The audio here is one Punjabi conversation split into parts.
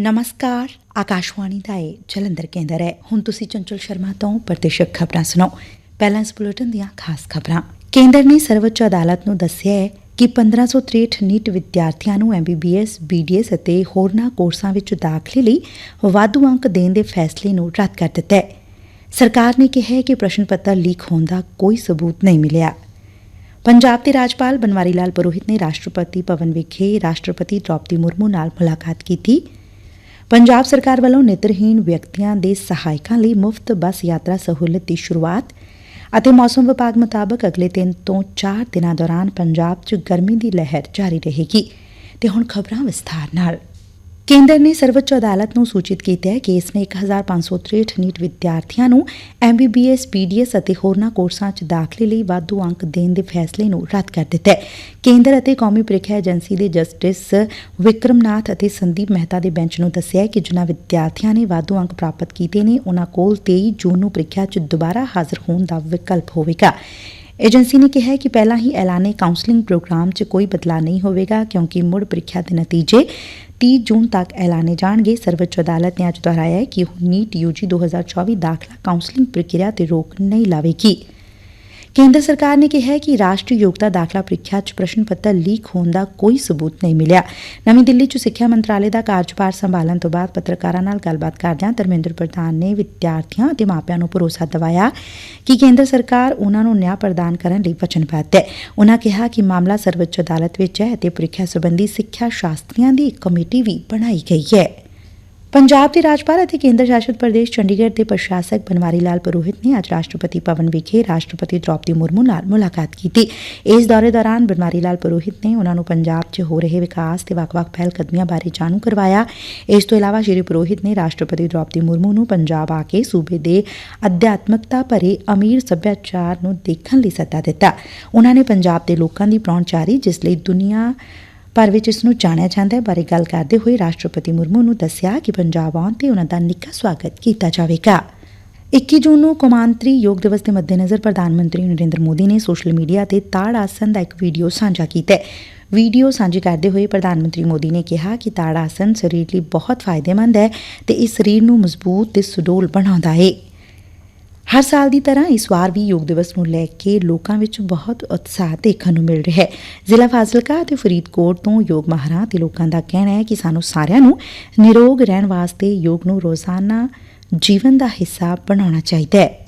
ਨਮਸਕਾਰ, ਆਕਾਸ਼ਵਾਣੀ ਦਾ ਇਹ ਜਲੰਧਰ ਕੇਂਦਰ ਹੈ। ਹੁਣ ਤੁਸੀਂ ਚੰਚਲ ਸ਼ਰਮਾ ਤੋਂ ਪ੍ਰਤੀਸ਼ਕ ਖਬਰਾਂ ਸੁਣੋ। ਪਹਿਲਾਂ ਇਸ ਬੁਲੇਟਿਨ ਦੀਆਂ ਖਾਸ ਖਬਰਾਂ। ਕੇਂਦਰ ਨੇ ਸਰਵਉੱਚ ਅਦਾਲਤ ਨੂੰ ਦੱਸਿਆ ਹੈ ਕਿ 1563 ਨੀਟ ਵਿਦਿਆਰਥੀਆਂ ਨੂੰ ਐਮਬੀਬੀਐਸ ਬੀਡੀਐਸ ਅਤੇ ਹੋਰਨਾਂ ਕੋਰਸਾਂ ਵਿੱਚ ਦਾਖਲੇ ਲਈ ਵਾਧੂ ਅੰਕ ਦੇਣ ਦੇ ਫੈਸਲੇ ਨੂੰ ਰੱਦ ਕਰ ਦਿੱਤਾ ਹੈ। ਸਰਕਾਰ ਨੇ ਕਿਹਾ ਕਿ ਪ੍ਰਸ਼ਨ ਪੱਤਰ ਲੀਕ ਹੋਣ ਦਾ ਕੋਈ ਸਬੂਤ ਨਹੀਂ ਮਿਲਿਆ। ਪੰਜਾਬ ਦੇ ਰਾਜਪਾਲ ਬਨਵਾਰੀ ਲਾਲ ਪੁਰੋਹਿਤ ਨੇ ਰਾਸ਼ਟਰਪਤੀ ਭਵਨ ਵਿਖੇ ਰਾਸ਼ਟਰਪਤੀ ਦ੍ਰੋਪਦੀ ਮੁਰਮੂ ਨਾਲ ਮੁਲਾਕਾਤ ਕੀਤੀ। ਪੰਜਾਬ ਸਰਕਾਰ ਵੱਲੋਂ ਨੇਤਰਹੀਣ ਵਿਅਕਤੀਆਂ ਦੇ ਸਹਾਇਕਾਂ ਲਈ ਮੁਫਤ ਬੱਸ ਯਾਤਰਾ ਸਹੁਲਤ ਦੀ ਸ਼ੁਰੂਆਤ ਅਤੇ ਮੌਸਮ ਵਿਭਾਗ ਮੁਤਾਬਕ ਅਗਲੇ 3 ਤੋਂ 4 ਦਿਨਾਂ ਦੌਰਾਨ ਪੰਜਾਬ 'ਚ ਗਰਮੀ ਦੀ ਲਹਿਰ ਜਾਰੀ ਰਹੇਗੀ। ਤੇ ਹੁਣ ਖਬਰਾਂ ਵਿਸਥਾਰ ਨਾਲ। ਕੇਂਦਰ ਨੇ ਸਰਵਉੱਚ ਅਦਾਲਤ ਨੂੰ ਸੂਚਿਤ ਕੀਤਾ ਹੈ ਕਿ ਇਸ ਨੇ 1563 ਨੀਟ ਵਿਦਿਆਰਥੀਆਂ ਨੂੰ ਐਮਬੀਬੀਐਸ ਪੀਡੀਐਸ ਅਤੇ ਹੋਰਨਾਂ ਕੋਰਸਾਂ 'ਚ ਦਾਖਲੇ ਲਈ ਵਾਧੂ ਅੰਕ ਦੇਣ ਦੇ ਫੈਸਲੇ ਨੂੰ ਰੱਦ ਕਰ ਦਿੱਤਾ ਹੈ। ਕੇਂਦਰ ਅਤੇ ਕੌਮੀ ਪ੍ਰੀਖਿਆ ਏਜੰਸੀ ਦੇ ਜਸਟਿਸ ਵਿਕਰਮਨਾਥ ਅਤੇ ਸੰਦੀਪ ਮਹਿਤਾ ਦੇ ਬੈਂਚ ਨੂੰ ਦੱਸਿਆ ਕਿ ਜਿਨ੍ਹਾਂ ਵਿਦਿਆਰਥੀਆਂ ਨੇ ਵਾਧੂ ਅੰਕ ਪ੍ਰਾਪਤ ਕੀਤੇ ਨੇ, ਉਨ੍ਹਾਂ ਕੋਲ 23 ਜੂਨ ਨੂੰ ਪ੍ਰੀਖਿਆ 'ਚ ਦੁਬਾਰਾ ਹਾਜ਼ਰ ਹੋਣ ਦਾ ਵਿਕਲਪ ਹੋਵੇਗਾ। ਏਜੰਸੀ ਨੇ ਕਿਹਾ ਕਿ ਪਹਿਲਾਂ ਹੀ ਐਲਾਨੇ ਕਾਉਂਸਲਿੰਗ ਪ੍ਰੋਗਰਾਮ 'ਚ ਕੋਈ ਬਦਲਾਅ ਨਹੀਂ ਹੋਵੇਗਾ ਕਿਉਂਕਿ ਮੁੜ ਪ੍ਰੀਖਿਆ ਦੇ ਨਤੀਜੇ 30 ਜੂਨ ਤੱਕ ਐਲਾਨੇ ਜਾਣਗੇ। ਸਰਵਉੱਚ ਅਦਾਲਤ ਨੇ ਅੱਜ ਦੁਹਰਾਇਆ ਕਿ ਕਿ ਨੀਟ ਯੂਜੀ 2024 ਦਾਖਲਾ ਕਾਉਂਸਲਿੰਗ ਪ੍ਰਕਿਰਿਆ ਤੇ ਰੋਕ ਨਹੀਂ ਲਾਵੇਗੀ। ਕੇਂਦਰ ਸਰਕਾਰ ਨੇ ਕਿਹਾ ਕਿ ਰਾਸ਼ਟਰੀ ਯੋਗਤਾ ਦਾਖਲਾ ਪ੍ਰੀਖਿਆ 'ਚ ਪ੍ਰਸ਼ਨ ਪੱਤਰ ਲੀਕ ਹੋਣ ਦਾ ਕੋਈ ਸਬੂਤ ਨਹੀਂ ਮਿਲਿਆ। ਨਵੀਂ ਦਿੱਲੀ 'ਚ ਸਿੱਖਿਆ ਮੰਤਰਾਲੇ ਦਾ ਕਾਰਜਭਾਰ ਸੰਭਾਲਣ ਤੋਂ ਬਾਅਦ ਪੱਤਰਕਾਰਾਂ ਨਾਲ ਗੱਲਬਾਤ ਕਰਦਿਆਂ ਧਰਮਿੰਦਰ ਪ੍ਰਧਾਨ ਨੇ ਵਿਦਿਆਰਥੀਆਂ ਅਤੇ ਮਾਪਿਆਂ ਨੂੰ ਭਰੋਸਾ ਦਿਵਾਇਆ ਕਿ ਕੇਂਦਰ ਸਰਕਾਰ ਉਨ੍ਹਾਂ ਨੂੰ ਨਿਆਂ ਪ੍ਰਦਾਨ ਕਰਨ ਲਈ ਵਚਨਬੱਧ ਹੈ। ਉਨ੍ਹਾਂ ਕਿਹਾ ਕਿ ਮਾਮਲਾ ਸਰਵਉੱਚ ਅਦਾਲਤ ਵਿੱਚ ਹੈ ਅਤੇ ਪ੍ਰੀਖਿਆ ਸੰਬੰਧੀ ਸਿੱਖਿਆ ਸ਼ਾਸਤਰੀਆਂ ਦੀ ਇੱਕ ਕਮੇਟੀ ਵੀ ਬਣਾਈ ਗਈ ਹੈ। ਪੰਜਾਬ ਦੇ ਰਾਜਪਾਲ ਅਤੇ ਕੇਂਦਰ ਸ਼ਾਸਤ ਪ੍ਰਦੇਸ਼ ਚੰਡੀਗੜ੍ਹ ਦੇ ਪ੍ਰਸ਼ਾਸਕ ਬਨਵਾਰੀ ਲਾਲ ਪੁਰੋਹਿਤ ਨੇ ਅੱਜ ਰਾਸ਼ਟਰਪਤੀ ਭਵਨ ਵਿਖੇ ਰਾਸ਼ਟਰਪਤੀ ਦ੍ਰੋਪਦੀ ਮੁਰਮੂ ਨਾਲ ਮੁਲਾਕਾਤ ਕੀਤੀ। ਇਸ ਦੌਰੇ ਦੌਰਾਨ ਬਨਵਾਰੀ ਲਾਲ ਪੁਰੋਹਿਤ ਨੇ ਉਨ੍ਹਾਂ ਨੂੰ ਪੰਜਾਬ 'ਚ ਹੋ ਰਹੇ ਵਿਕਾਸ ਤੇ ਵੱਖ-ਵੱਖ ਪਹਿਲ ਕਦਮੀਆਂ ਬਾਰੇ ਜਾਣੂ ਕਰਵਾਇਆ। ਇਸ ਤੋਂ ਇਲਾਵਾ ਸ਼੍ਰੀ ਪੁਰੋਹਿਤ ਨੇ ਰਾਸ਼ਟਰਪਤੀ ਦ੍ਰੋਪਦੀ ਮੁਰਮੂ ਨੂੰ ਪੰਜਾਬ ਆ ਕੇ ਸੂਬੇ ਦੇ ਅਧਿਆਤਮਕਤਾ ਭਰੇ ਅਮੀਰ ਸੱਭਿਆਚਾਰ ਨੂੰ ਦੇਖਣ ਲਈ ਸੱਦਾ ਦਿੱਤਾ। ਉਨ੍ਹਾਂ ਨੇ ਪੰਜਾਬ ਦੇ ਲੋਕਾਂ ਦੀ ਪਹੁੰਚਾਰੀ ਜਿਸ ਲਈ ਦੁਨੀਆ ਭਰ ਵਿੱਚ ਇਸ ਨੂੰ ਜਾਣਿਆ ਜਾਂਦਾ ਬਾਰੇ ਗੱਲ ਕਰਦੇ ਹੋਏ ਰਾਸ਼ਟਰਪਤੀ ਮੁਰਮੂ ਨੂੰ ਦੱਸਿਆ ਕਿ ਪੰਜਾਬ ਆਉਣ ਤੇ ਉਨ੍ਹਾਂ ਦਾ ਨਿੱਘਾ ਸਵਾਗਤ ਕੀਤਾ ਜਾਵੇਗਾ। 21 ਜੂਨ ਨੂੰ ਕੌਮਾਂਤਰੀ ਯੋਗ ਦਿਵਸ ਦੇ ਮੱਦੇਨਜ਼ਰ ਪ੍ਰਧਾਨ ਮੰਤਰੀ ਨਰਿੰਦਰ ਮੋਦੀ ਨੇ ਸੋਸ਼ਲ ਮੀਡੀਆ ਤੇ ਤਾੜ ਆਸਨ ਦਾ ਇੱਕ ਵੀਡੀਓ ਸਾਂਝਾ ਕੀਤਾ ਹੈ। ਵੀਡੀਓ ਸਾਂਝੀ ਕਰਦੇ ਹੋਏ ਪ੍ਰਧਾਨ ਮੰਤਰੀ ਮੋਦੀ ਨੇ ਕਿਹਾ ਕਿ ਤਾੜ ਆਸਨ ਸਰੀਰ ਲਈ ਬਹੁਤ ਫਾਇਦੇਮੰਦ ਹੈ ਤੇ ਇਸ ਸਰੀਰ ਨੂੰ ਮਜ਼ਬੂਤ ਤੇ ਸੁਡੋਲ ਬਣਾਉਂਦਾ ਹੈ। ਹਰ ਸਾਲ ਦੀ ਤਰ੍ਹਾਂ ਇਸ ਵਾਰ ਵੀ ਯੋਗ ਦਿਵਸ ਨੂੰ ਲੈ ਕੇ ਲੋਕਾਂ ਵਿੱਚ ਬਹੁਤ ਉਤਸ਼ਾਹ ਦੇਖਣ ਨੂੰ ਮਿਲ ਰਿਹਾ ਹੈ। ਜ਼ਿਲ੍ਹਾ ਫਾਜ਼ਿਲਕਾ ਅਤੇ ਫਰੀਦਕੋਟ ਤੋਂ ਯੋਗ ਮਾਹਰਾਂ ਤੇ ਲੋਕਾਂ ਦਾ ਕਹਿਣਾ ਹੈ ਕਿ ਸਾਨੂੰ ਸਾਰਿਆਂ ਨੂੰ ਨਿਰੋਗ ਰਹਿਣ ਵਾਸਤੇ ਯੋਗ ਨੂੰ ਰੋਜ਼ਾਨਾ ਜੀਵਨ ਦਾ ਹਿੱਸਾ ਬਣਾਉਣਾ ਚਾਹੀਦਾ ਹੈ।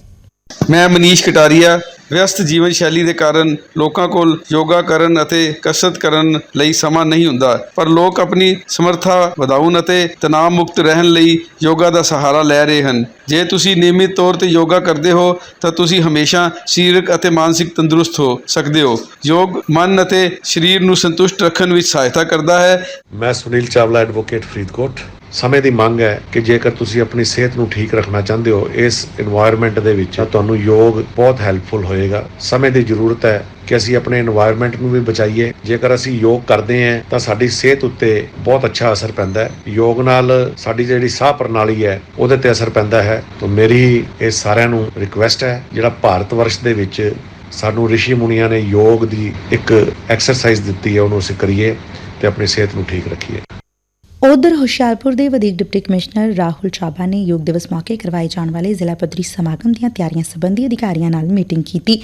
ਮੈਂ ਮਨੀਸ਼ ਕਟਾਰੀਆ, ਵਿਅਸਤ ਜੀਵਨ ਸ਼ੈਲੀ ਦੇ ਕਾਰਨ ਲੋਕਾਂ ਕੋਲ ਯੋਗਾ ਕਰਨ ਅਤੇ ਕਸਰਤ ਕਰਨ ਲਈ ਸਮਾਂ ਨਹੀਂ ਹੁੰਦਾ, ਪਰ ਲੋਕ ਆਪਣੀ ਸਮਰੱਥਾ ਵਧਾਉਣ ਅਤੇ ਤਣਾਅ ਮੁਕਤ ਰਹਿਣ ਲਈ ਯੋਗਾ ਦਾ ਸਹਾਰਾ ਲੈ ਰਹੇ ਹਨ। ਜੇ ਤੁਸੀਂ ਨਿਯਮਿਤ ਤੌਰ ਤੇ ਯੋਗਾ ਕਰਦੇ ਹੋ, ਤਾਂ ਤੁਸੀਂ ਹਮੇਸ਼ਾ ਸਰੀਰਕ ਅਤੇ ਮਾਨਸਿਕ ਤੰਦਰੁਸਤ ਹੋ ਸਕਦੇ ਹੋ। ਯੋਗ ਮਨ ਅਤੇ ਸਰੀਰ ਨੂੰ ਸੰਤੁਸ਼ਟ ਰੱਖਣ ਵਿੱਚ ਸਹਾਇਤਾ ਕਰਦਾ ਹੈ। ਮੈਂ ਸੁਨੀਲ ਚਾਵਲਾ, ਐਡਵੋਕੇਟ ਫਰੀਦਕੋਟ। ਸਮੇਂ ਦੀ ਮੰਗ ਹੈ ਕਿ ਜੇਕਰ ਤੁਸੀਂ ਆਪਣੀ ਸਿਹਤ ਨੂੰ ਠੀਕ ਰੱਖਣਾ ਚਾਹੁੰਦੇ ਹੋ, ਇਸ এনवायरमेंट ਦੇ ਵਿੱਚ ਤੁਹਾਨੂੰ ਯੋਗ ਬਹੁਤ ਹੈਲਪਫੁਲ ਹੋਏਗਾ। ਸਮੇਂ ਦੀ ਜ਼ਰੂਰਤ ਹੈ ਕਿ ਅਸੀਂ ਆਪਣੇ এনवायरमेंट ਨੂੰ ਵੀ ਬਚਾਈਏ। ਜੇਕਰ ਅਸੀਂ ਯੋਗ ਕਰਦੇ ਹਾਂ, ਤਾਂ ਸਾਡੀ ਸਿਹਤ ਉੱਤੇ ਬਹੁਤ ਅੱਛਾ ਅਸਰ ਪੈਂਦਾ ਹੈ। ਯੋਗ ਨਾਲ ਸਾਡੀ ਜਿਹੜੀ ਸਾਹ ਪ੍ਰਣਾਲੀ ਹੈ, ਉਹਦੇ ਤੇ ਅਸਰ ਪੈਂਦਾ ਹੈ। ਤਾਂ ਮੇਰੀ ਇਹ ਸਾਰਿਆਂ ਨੂੰ ਰਿਕੁਐਸਟ ਹੈ, ਜਿਹੜਾ ਭਾਰਤ ਵਰਸ਼ ਦੇ ਵਿੱਚ ਸਾਨੂੰ ਰਿਸ਼ੀ ਮੁਨੀਆਂ ਨੇ ਯੋਗ ਦੀ ਇੱਕ ਐਕਸਰਸਾਈਜ਼ ਦਿੱਤੀ ਹੈ, ਉਹਨੂੰ ਅਸੀਂ ਕਰੀਏ ਤੇ ਆਪਣੀ ਸਿਹਤ ਨੂੰ ਠੀਕ ਰੱਖੀਏ। ਉਧਰ ਹੁਸ਼ਿਆਰਪੁਰ ਦੇ ਵਧੀਕ ਡਿਪਟੀ ਕਮਿਸ਼ਨਰ ਰਾਹੁਲ ਚਾਬਾ ਨੇ ਯੋਗ ਦਿਵਸ ਮੌਕੇ ਕਰਵਾਏ ਜਾਣ ਵਾਲੇ ਜ਼ਿਲ੍ਹਾ ਪੱਧਰੀ ਸਮਾਗਮ ਦੀਆਂ ਤਿਆਰੀਆਂ ਸੰਬੰਧੀ ਅਧਿਕਾਰੀਆਂ ਨਾਲ ਮੀਟਿੰਗ ਕੀਤੀ।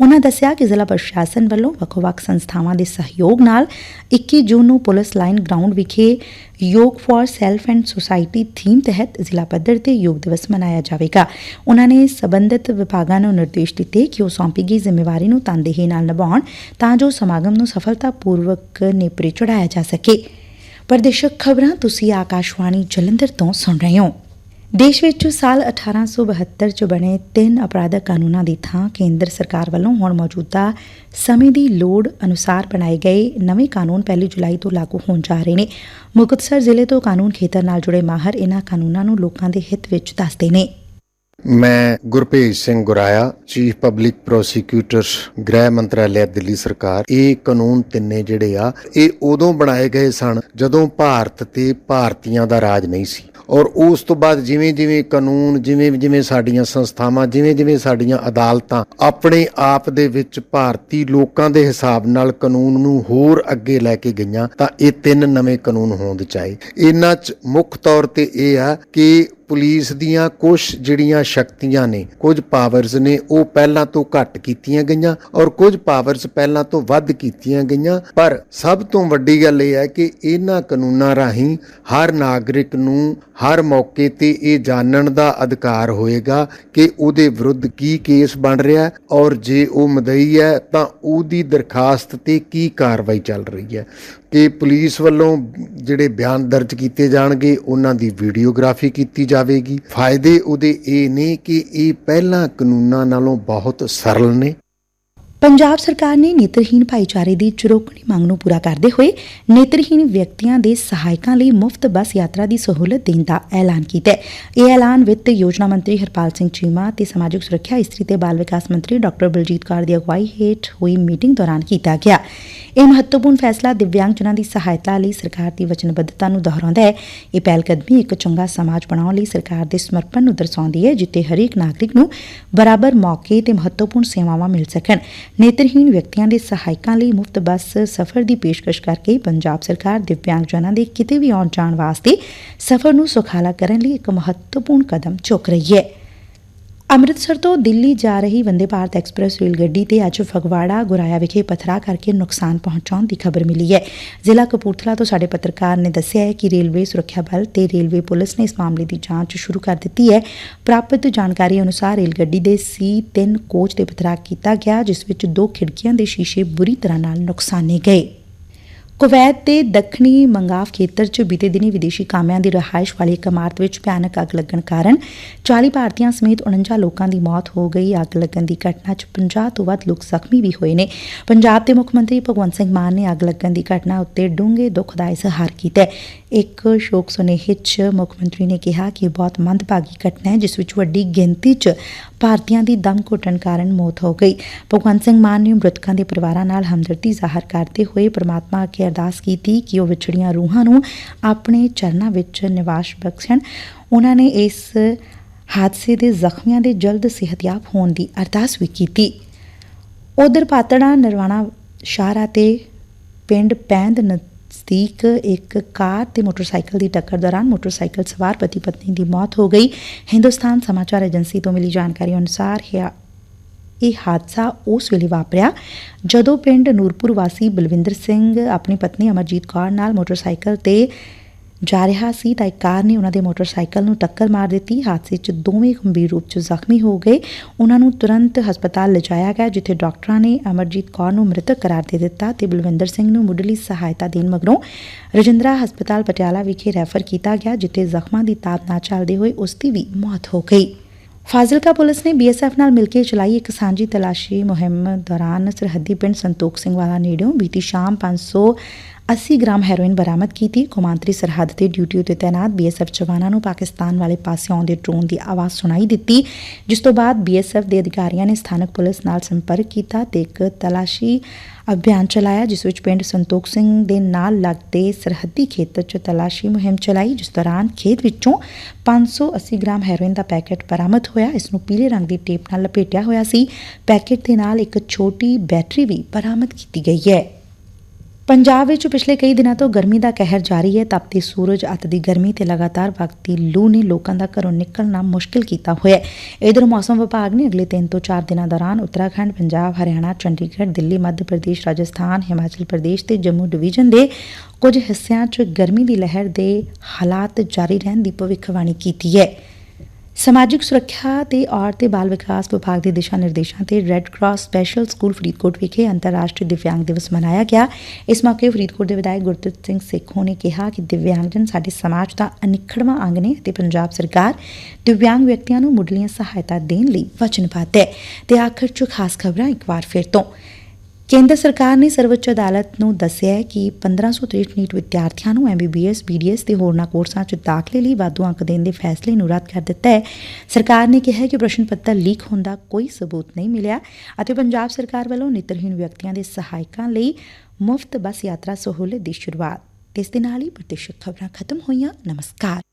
ਉਹਨਾਂ ਦੱਸਿਆ ਕਿ ਜ਼ਿਲ੍ਹਾ ਪ੍ਰਸ਼ਾਸਨ ਵੱਲੋਂ ਵੱਖ-ਵੱਖ ਸੰਸਥਾਵਾਂ ਦੇ ਸਹਿਯੋਗ ਨਾਲ 21 ਜੂਨ ਨੂੰ ਪੁਲਿਸ ਲਾਈਨ ਗਰਾਊਂਡ ਵਿਖੇ yoga for self and society theme ਤਹਿਤ ਜ਼ਿਲ੍ਹਾ ਪੱਧਰ ਤੇ ਯੋਗ ਦਿਵਸ ਮਨਾਇਆ ਜਾਵੇਗਾ। ਉਹਨਾਂ ਨੇ ਸਬੰਧਤ ਵਿਭਾਗਾਂ ਨੂੰ ਨਿਰਦੇਸ਼ ਦਿੱਤੇ ਕਿ ਉਹ ਸੌਂਪੀ ਗਈ ਜ਼ਿੰਮੇਵਾਰੀ ਨੂੰ ਤਨਦੇਹੀ ਨਾਲ ਨਿਭਾਉਣ ਤਾਂ ਜੋ ਸਮਾਗਮ ਨੂੰ ਸਫਲਤਾਪੂਰਵਕ ਨੇਪਰੇ ਚੜਾਇਆ ਜਾ ਸਕੇ। ਪ੍ਰਦੇਸ਼ਕ ਖਬਰਾਂ ਤੁਸੀਂ ਆਕਾਸ਼ਵਾਣੀ ਜਲੰਧਰ ਤੋਂ ਸੁਣ ਰਹੇ ਹੋ। ਦੇਸ਼ ਵਿੱਚ ਸਾਲ 1872 ਚ ਬਣੇ ਤਿੰਨ ਅਪਰਾਧਕ ਕਾਨੂੰਨਾਂ ਦੀ ਥਾਂ ਕੇਂਦਰ ਸਰਕਾਰ ਵੱਲੋਂ ਹੁਣ ਮੌਜੂਦਾ ਸਮੇਂ ਦੀ ਲੋੜ ਅਨੁਸਾਰ ਬਣਾਏ ਗਏ ਨਵੇਂ ਕਾਨੂੰਨ 1 ਜੁਲਾਈ ਤੋਂ ਲਾਗੂ ਹੋਣ ਜਾ ਰਹੇ ਨੇ। ਮੁਕਤਸਰ ਜ਼ਿਲ੍ਹੇ ਤੋਂ ਕਾਨੂੰਨ ਖੇਤਰ ਨਾਲ ਜੁੜੇ ਮਾਹਰ ਇਨ੍ਹਾਂ ਕਾਨੂੰਨਾਂ ਨੂੰ ਲੋਕਾਂ ਦੇ ਹਿੱਤ ਵਿੱਚ ਦੱਸਦੇ ਨੇ। ਮੈਂ Gurbhej Singh Guraya chief public prosecutor ਗ੍ਰਹਿ ਮੰਤਰਾਲੇ ਦਿੱਲੀ ਸਰਕਾਰ। ਇਹ ਕਾਨੂੰਨ ਤਿੰਨੇ ਜਿਹੜੇ ਆ, ਇਹ ਉਦੋਂ ਬਣਾਏ ਗਏ ਸਨ ਜਦੋਂ ਭਾਰਤ ਤੇ ਭਾਰਤੀਆਂ ਦਾ ਰਾਜ ਨਹੀਂ ਸੀ। ਔਰ ਉਸ ਤੋਂ ਬਾਅਦ ਜਿਵੇਂ ਜਿਵੇਂ ਕਾਨੂੰਨ, ਜਿਵੇਂ ਜਿਵੇਂ ਸਾਡੀਆਂ ਸੰਸਥਾਵਾਂ, ਜਿਵੇਂ ਜਿਵੇਂ ਸਾਡੀਆਂ ਅਦਾਲਤਾਂ ਆਪਣੇ ਆਪ ਦੇ ਵਿੱਚ ਭਾਰਤੀ ਲੋਕਾਂ ਦੇ ਹਿਸਾਬ ਨਾਲ ਕਾਨੂੰਨ ਨੂੰ ਹੋਰ ਅੱਗੇ ਲੈ ਕੇ ਗਈਆਂ, ਤਾਂ ਇਹ ਤਿੰਨ ਨਵੇਂ ਕਾਨੂੰਨ ਹੋਂਦ ਚ ਆਏ ਇਹਨਾਂ ਚ ਮੁੱਖ ਤੌਰ ਤੇ ਇਹ ਆ ਕਿ ਪੁਲਿਸ ਦੀਆਂ ਕੁਝ ਜਿਹੜੀਆਂ ਸ਼ਕਤੀਆਂ ਨੇ, ਕੁਝ ਪਾਵਰਸ ਨੇ, ਉਹ ਪਹਿਲਾਂ ਤੋਂ ਘੱਟ ਕੀਤੀਆਂ ਗਈਆਂ ਔਰ ਕੁਝ ਪਾਵਰਸ ਪਹਿਲਾਂ ਤੋਂ ਵੱਧ ਕੀਤੀਆਂ ਗਈਆਂ। ਪਰ ਸਭ ਤੋਂ ਵੱਡੀ ਗੱਲ ਇਹ ਹੈ ਕਿ ਇਹਨਾਂ ਕਾਨੂੰਨਾਂ ਰਾਹੀਂ ਹਰ ਨਾਗਰਿਕ ਨੂੰ ਹਰ ਮੌਕੇ ਤੇ ਇਹ ਜਾਣਨ ਦਾ ਅਧਿਕਾਰ ਹੋਏਗਾ ਕਿ ਉਹਦੇ ਵਿਰੁੱਧ ਕੀ ਕੇਸ ਬਣ ਰਿਹਾ ਔਰ ਜੇ ਉਹ ਮਦਈ ਹੈ ਤਾਂ ਉਹਦੀ ਦਰਖਾਸਤ ਤੇ ਕੀ ਕਾਰਵਾਈ ਚੱਲ ਰਹੀ ਹੈ। ਕਿ ਪੁਲਿਸ ਵੱਲੋਂ ਜਿਹੜੇ ਬਿਆਨ ਦਰਜ ਕੀਤੇ ਜਾਣਗੇ, ਉਹਨਾਂ ਦੀ ਵੀਡੀਓਗ੍ਰਾਫੀ ਕੀਤੀ ਜਾ ਜਾਵੇਗੀ। ਫਾਇਦੇ ਉਹਦੇ ਇਹ ਨੇ ਕਿ ਇਹ ਪਹਿਲਾਂ ਕਾਨੂੰਨਾਂ ਨਾਲੋਂ ਬਹੁਤ ਸਰਲ ਨੇ। ਪੰਜਾਬ ਸਰਕਾਰ ਨੇ ਨੇਤਰਹੀਣ ਭਾਈਚਾਰੇ ਦੀ ਚੁਰੋਕਣੀ ਮੰਗ ਨੂੰ ਪੂਰਾ ਕਰਦੇ ਹੋਏ ਨੇਤਰਹੀਣ ਵਿਅਕਤੀਆਂ ਦੇ ਸਹਾਇਕਾਂ ਲਈ ਮੁਫਤ ਬੱਸ ਯਾਤਰਾ ਦੀ ਸਹੂਲਤ ਦੇਣ ਦਾ ਐਲਾਨ ਕੀਤਾ ਹੈ। ਇਹ ਐਲਾਨ ਵਿੱਤ ਯੋਜਨਾ ਮੰਤਰੀ ਹਰਪਾਲ ਸਿੰਘ ਚੀਮਾ ਤੇ ਸਮਾਜਿਕ ਸੁਰੱਖਿਆ ਇਸਤਰੀ ਤੇ ਬਾਲ ਵਿਕਾਸ ਮੰਤਰੀ ਡਾਕਟਰ ਬਲਜੀਤ ਕੌਰ ਦੀ ਅਗਵਾਈ ਹੇਠ ਹੋਈ ਮੀਟਿੰਗ ਦੌਰਾਨ ਕੀਤਾ ਗਿਆ। ਇਹ ਮਹੱਤਵਪੂਰਨ ਫੈਸਲਾ ਦਿਵਿਆਂਗਜਨਾਂ ਦੀ ਸਹਾਇਤਾ ਲਈ ਸਰਕਾਰ ਦੀ ਵਚਨਬੱਧਤਾ ਨੂੰ ਦੁਹਰਾਉਂਦਾ ਹੈ। ਇਹ ਪਹਿਲਕਦਮੀ ਇੱਕ ਚੰਗਾ ਸਮਾਜ ਬਣਾਉਣ ਲਈ ਸਰਕਾਰ ਦੇ ਸਮਰਪਣ ਨੂੰ ਦਰਸਾਉਂਦੀ ਹੈ, ਜਿੱਥੇ ਹਰੇਕ ਨਾਗਰਿਕ ਨੂੰ ਬਰਾਬਰ ਮੌਕੇ ਤੇ ਮਹੱਤਵਪੂਰਨ ਸੇਵਾਵਾਂ ਮਿਲ ਸਕਣ। ਨੇਤਰਹੀਣ ਵਿਅਕਤੀਆਂ ਦੇ ਸਹਾਇਕਾਂ ਲਈ ਮੁਫਤ ਬੱਸ ਸਫ਼ਰ ਦੀ ਪੇਸ਼ਕਸ਼ ਕਰਕੇ ਪੰਜਾਬ ਸਰਕਾਰ ਦਿਵਿਆਂਗਜਨਾਂ ਦੇ ਕਿਤੇ ਵੀ ਆਉਣ ਜਾਣ ਵਾਸਤੇ ਸਫ਼ਰ ਨੂੰ ਸੁਖਾਲਾ ਕਰਨ ਲਈ ਇੱਕ ਮਹੱਤਵਪੂਰਨ ਕਦਮ ਚੁੱਕ ਰਹੀ ਹੈ। ਅੰਮ੍ਰਿਤਸਰ ਤੋਂ ਦਿੱਲੀ ਜਾ ਰਹੀ ਵੰਦੇ ਭਾਰਤ ਐਕਸਪ੍ਰੈਸ ਰੇਲ ਗੱਡੀ ਤੇ ਅੱਜ ਫਗਵਾੜਾ, ਗੁਰਾਇਆ ਵਿਖੇ ਪਥਰਾ ਕਰਕੇ ਨੁਕਸਾਨ ਪਹੁੰਚਾਉਣ ਦੀ ਖਬਰ ਮਿਲੀ ਹੈ। ਜ਼ਿਲ੍ਹਾ ਕਪੂਰਥਲਾ ਤੋਂ ਸਾਡੇ ਪੱਤਰਕਾਰ ਨੇ ਦੱਸਿਆ ਹੈ ਕਿ ਰੇਲਵੇ ਸੁਰੱਖਿਆ ਬਲ ਤੇ ਰੇਲਵੇ ਪੁਲਿਸ ਨੇ ਇਸ ਮਾਮਲੇ ਦੀ ਜਾਂਚ ਸ਼ੁਰੂ ਕਰ ਦਿੱਤੀ ਹੈ। ਪ੍ਰਾਪਤ ਜਾਣਕਾਰੀ ਅਨੁਸਾਰ ਰੇਲ ਗੱਡੀ ਦੇ C3 ਕੋਚ ਤੇ ਪਥਰਾ ਕੀਤਾ ਗਿਆ, ਜਿਸ ਵਿੱਚ ਦੋ ਖਿੜਕੀਆਂ ਦੇ ਸ਼ੀਸ਼ੇ ਬੁਰੀ ਤਰ੍ਹਾਂ ਨਾਲ ਨੁਕਸਾਨੇ ਗਏ। ਕੁਵੈਤ ਦੇ ਦੱਖਣੀ ਮੰਗਾਫ ਖੇਤਰ 'ਚ ਬੀਤੇ ਦਿਨੀ ਵਿਦੇਸ਼ੀ ਕਾਮਿਆਂ ਦੀ ਰਹਾਇਸ਼ ਵਾਲੀ ਇੱਕ ਇਮਾਰਤ ਵਿੱਚ ਭਿਆਨਕ ਅੱਗ ਲੱਗਣ ਕਾਰਨ 40 ਭਾਰਤੀਆਂ ਸਮੇਤ 49 ਲੋਕਾਂ ਦੀ ਮੌਤ ਹੋ ਗਈ। ਅੱਗ ਲੱਗਣ ਦੀ ਘਟਨਾ 'ਚ 50 ਤੋਂ ਵੱਧ ਲੋਕ ਜ਼ਖਮੀ ਵੀ ਹੋਏ ਨੇ। ਪੰਜਾਬ ਦੇ ਮੁੱਖ ਮੰਤਰੀ ਭਗਵੰਤ ਸਿੰਘ ਮਾਨ ਨੇ ਅੱਗ ਲੱਗਣ ਦੀ ਘਟਨਾ ਉੱਤੇ ਡੂੰਘੇ ਦੁੱਖ ਦਾ ਇਜ਼ਹਾਰ ਕੀਤਾ। ਹੈ ਇੱਕ ਸ਼ੋਕ ਸੁਨੇਹੇ 'ਚ ਮੁੱਖ ਮੰਤਰੀ ਨੇ ਕਿਹਾ ਕਿ ਇਹ ਬਹੁਤ ਮੰਦਭਾਗੀ ਘਟਨਾ ਹੈ, ਜਿਸ ਵਿੱਚ ਵੱਡੀ ਗਿਣਤੀ 'ਚ ਭਾਰਤੀਆਂ ਦੀ ਦਮ ਘੁੱਟਣ ਕਾਰਨ ਮੌਤ ਹੋ ਗਈ। ਭਗਵੰਤ ਸਿੰਘ ਮਾਨ ਨੇ ਮ੍ਰਿਤਕਾਂ ਦੇ ਪਰਿਵਾਰਾਂ ਨਾਲ ਹਮਦਰਦੀ ਜ਼ਾਹਰ ਕਰਦੇ ਹੋਏ ਪ੍ਰਮਾਤਮਾ ਅੱਗੇ ਅਰਦਾਸ ਕੀਤੀ ਕਿ ਉਹ ਵਿਛੜੀਆਂ ਰੂਹਾਂ ਨੂੰ ਆਪਣੇ ਚਰਨਾਂ ਵਿੱਚ ਨਿਵਾਸ ਬਖਸ਼ਣ। ਉਹਨਾਂ ਨੇ ਇਸ ਹਾਦਸੇ ਦੇ ਜ਼ਖਮੀਆਂ ਦੇ ਜਲਦ ਸਿਹਤਯਾਬ ਹੋਣ ਦੀ ਅਰਦਾਸ ਵੀ ਕੀਤੀ। ਉਧਰ ਪਾਤੜਾ, ਨਿਰਵਾਣਾ ਸ਼ਾਹਰਾ ਅਤੇ ਪਿੰਡ ਪੈਂਦ ਨਜ਼ਦੀਕ ਇੱਕ ਕਾਰ ਤੇ ਮੋਟਰਸਾਈਕਲ ਦੀ ਟੱਕਰ ਦੌਰਾਨ ਮੋਟਰਸਾਈਕਲ ਸਵਾਰ ਪਤੀ ਪਤਨੀ ਦੀ ਮੌਤ ਹੋ ਗਈ। ਹਿੰਦੁਸਤਾਨ ਸਮਾਚਾਰ ਏਜੰਸੀ ਤੋਂ ਮਿਲੀ ਜਾਣਕਾਰੀ ਅਨੁਸਾਰ ਇਹ ਹਾਦਸਾ ਉਸ ਵੇਲੇ ਵਾਪਰਿਆ ਜਦੋਂ ਪਿੰਡ ਨੂਰਪੁਰ ਵਾਸੀ ਬਲਵਿੰਦਰ ਸਿੰਘ ਆਪਣੀ ਪਤਨੀ ਅਮਰਜੀਤ ਕੌਰ ਨਾਲ ਮੋਟਰਸਾਈਕਲ ਤੇ ਜਾ ਰਿਹਾ ਸੀ ਤਾਂ ਇੱਕ ਕਾਰ ਨੇ ਉਹਨਾਂ ਦੇ ਮੋਟਰਸਾਈਕਲ ਨੂੰ ਟੱਕਰ ਮਾਰ ਦਿੱਤੀ। ਹਾਦਸੇ 'ਚ ਦੋਵੇਂ ਗੰਭੀਰ ਰੂਪ 'ਚ ਜ਼ਖਮੀ ਹੋ ਗਏ। ਉਹਨਾਂ ਨੂੰ ਤੁਰੰਤ ਹਸਪਤਾਲ ਲਿਜਾਇਆ ਗਿਆ, ਜਿੱਥੇ ਡਾਕਟਰਾਂ ਨੇ ਅਮਰਜੀਤ ਕੌਰ ਨੂੰ ਮ੍ਰਿਤਕ ਕਰਾਰ ਦੇ ਦਿੱਤਾ ਤੇ ਬਲਵਿੰਦਰ ਸਿੰਘ ਨੂੰ ਮੁੱਢਲੀ ਸਹਾਇਤਾ ਦੇਣ ਮਗਰੋਂ ਰਜਿੰਦਰਾ ਹਸਪਤਾਲ ਪਟਿਆਲਾ ਵਿਖੇ ਰੈਫਰ ਕੀਤਾ ਗਿਆ, ਜਿੱਥੇ ਜ਼ਖਮਾਂ ਦੀ ਤਾਬ ਨਾ ਚੱਲਦੇ ਹੋਏ ਉਸ ਦੀ ਵੀ ਮੌਤ ਹੋ ਗਈ। ਫਾਜ਼ਿਲਕਾ ਪੁਲਿਸ ਨੇ ਬੀਐਸਐਫ ਨਾਲ ਮਿਲ ਕੇ ਚਲਾਈ ਇੱਕ ਸਾਂਝੀ ਤਲਾਸ਼ੀ ਮੁਹਿੰਮ ਦੌਰਾਨ ਸਰਹੱਦੀ ਪਿੰਡ ਸੰਤੋਖ ਸਿੰਘ ਵਾਲਾ ਨੇੜਿਓਂ ਬੀਤੀ ਸ਼ਾਮ 580 ਗ੍ਰਾਮ ਹੈਰੋਇਨ ਬਰਾਮਦ ਕੀਤੀ। ਕੌਮਾਂਤਰੀ ਸਰਹੱਦ ਤੇ ਡਿਊਟੀ ਉਤੇ ਤਾਇਨਾਤ ਬੀਐਸਐਫ ਜਵਾਨਾਂ ਨੂੰ ਪਾਕਿਸਤਾਨ ਵਾਲੇ ਪਾਸੇ ਆਉਂਦੇ ਡਰੋਨ ਦੀ ਆਵਾਜ਼ ਸੁਣਾਈ ਦਿੱਤੀ, ਜਿਸ ਤੋਂ ਬਾਅਦ ਬੀਐਸਐਫ ਦੇ ਅਧਿਕਾਰੀਆਂ ਨੇ ਸਥਾਨਕ ਪੁਲਿਸ ਨਾਲ ਸੰਪਰਕ ਕੀਤਾ ਤੇ ਇੱਕ ਤਲਾਸ਼ੀ ਅਭਿਆਨ ਚਲਾਇਆ, ਜਿਸ ਵਿੱਚ ਪਿੰਡ ਸੰਤੋਖ ਸਿੰਘ ਦੇ ਨਾਲ ਲੱਗਦੇ ਸਰਹੱਦੀ ਖੇਤਰ 'ਚ ਤਲਾਸ਼ੀ ਮੁਹਿੰਮ ਚਲਾਈ, ਜਿਸ ਦੌਰਾਨ ਖੇਤ ਵਿੱਚੋਂ 580 ਗ੍ਰਾਮ ਹੈਰੋਇਨ ਦਾ ਪੈਕੇਟ ਬਰਾਮਦ ਹੋਇਆ। ਇਸ ਨੂੰ ਪੀਲੇ ਰੰਗ ਦੀ ਟੇਪ ਨਾਲ ਲਪੇਟਿਆ ਹੋਇਆ ਸੀ। ਪੈਕੇਟ ਦੇ ਨਾਲ ਇੱਕ ਛੋਟੀ ਬੈਟਰੀ ਵੀ ਬਰਾਮਦ ਕੀਤੀ ਗਈ ਹੈ। ਪੰਜਾਬ ਵਿੱਚ ਪਿਛਲੇ ਕਈ ਦਿਨਾਂ ਤੋਂ ਗਰਮੀ ਦਾ ਕਹਿਰ ਜਾਰੀ ਹੈ। ਤਪਤੀ ਸੂਰਜ, ਅੱਤ ਦੀ ਗਰਮੀ ਤੇ ਲਗਾਤਾਰ ਵਗਦੀ ਲੂ ਨੇ ਲੋਕਾਂ ਦਾ ਘਰੋਂ ਨਿਕਲਣਾ ਮੁਸ਼ਕਿਲ ਕੀਤਾ ਹੋਇਆ ਹੈ। ਇਧਰ ਮੌਸਮ ਵਿਭਾਗ ਨੇ ਅਗਲੇ 3 ਤੋਂ 4 ਦਿਨਾਂ ਦੌਰਾਨ ਉੱਤਰਾਖੰਡ, ਪੰਜਾਬ, ਹਰਿਆਣਾ, ਚੰਡੀਗੜ੍ਹ, ਦਿੱਲੀ, ਮੱਧ ਪ੍ਰਦੇਸ਼, ਰਾਜਸਥਾਨ, ਹਿਮਾਚਲ ਪ੍ਰਦੇਸ਼ ਤੇ ਜੰਮੂ ਡਿਵੀਜ਼ਨ ਦੇ ਕੁਝ ਹਿੱਸਿਆਂ 'ਚ ਗਰਮੀ ਦੀ ਲਹਿਰ ਦੇ ਹਾਲਾਤ ਜਾਰੀ ਰਹਿਣ ਦੀ ਭਵਿੱਖਬਾਣੀ ਕੀਤੀ ਹੈ। ਸਮਾਜਿਕ ਸੁਰੱਖਿਆ ਤੇ ਔਰਤ ਤੇ ਬਾਲ ਵਿਕਾਸ ਵਿਭਾਗ ਦੇ ਦਿਸ਼ਾ ਨਿਰਦੇਸ਼ਾਂ ਤੇ red cross special school Faridkot ਵਿਖੇ ਅੰਤਰਰਾਸ਼ਟਰੀ ਦਿਵਿਆਂਗ ਦਿਵਸ ਮਨਾਇਆ ਗਿਆ। ਇਸ ਮੌਕੇ ਫਰੀਦਕੋਟ ਦੇ ਵਿਧਾਇਕ ਗੁਰਦਿੱਤ ਸਿੰਘ ਸੇਖੋਂ ਨੇ ਕਿਹਾ ਕਿ ਦਿਵਿਆਂਗਜਨ ਸਾਡੇ ਸਮਾਜ ਦਾ ਅਨਿੱਖੜਵਾਂ ਅੰਗ ਨੇ ਅਤੇ ਪੰਜਾਬ ਸਰਕਾਰ ਦਿਵਿਆਂਗ ਵਿਅਕਤੀਆਂ ਨੂੰ ਮੁੱਢਲੀਆਂ ਸਹਾਇਤਾ ਦੇਣ ਲਈ ਵਚਨਬੱਧ ਹੈ। ਤੇ ਆਖਰ ਚ ਖਾਸ ਖਬਰਾਂ ਇੱਕ ਵਾਰ ਫਿਰ ਤੋਂ। ਕੇਂਦਰ ਸਰਕਾਰ ਨੇ ਸਰਵਉੱਚ ਅਦਾਲਤ ਨੂੰ ਦੱਸਿਆ ਹੈ ਕਿ 1563 ਨੀਟ ਵਿਦਿਆਰਥੀਆਂ ਨੂੰ ਐਮਬੀਬੀਐਸ ਬੀਡੀਐਸ ਤੇ ਹੋਰਨਾਂ ਕੋਰਸਾਂ 'ਚ ਦਾਖਲੇ ਲਈ ਵਾਧੂ ਅੰਕ ਦੇਣ ਦੇ ਫੈਸਲੇ ਨੂੰ ਰੱਦ ਕਰ ਦਿੱਤਾ ਹੈ। ਸਰਕਾਰ ਨੇ ਕਿਹਾ ਕਿ ਪ੍ਰਸ਼ਨ ਪੱਤਰ ਲੀਕ ਹੋਣ ਦਾ ਕੋਈ ਸਬੂਤ ਨਹੀਂ ਮਿਲਿਆ ਅਤੇ ਪੰਜਾਬ ਸਰਕਾਰ ਵੱਲੋਂ ਨਿਤਰਹੀਣ ਵਿਅਕਤੀਆਂ ਦੇ ਸਹਾਇਕਾਂ ਲਈ ਮੁਫਤ ਬੱਸ ਯਾਤਰਾ ਸਹੂਲਤ ਦੀ ਸ਼ੁਰੂਆਤ। ਇਸ ਦੇ ਨਾਲ ਹੀ ਪ੍ਰਤੀਸ਼ਤ ਖਬਰਾਂ ਖਤਮ ਹੋਈਆਂ। ਨਮਸਕਾਰ।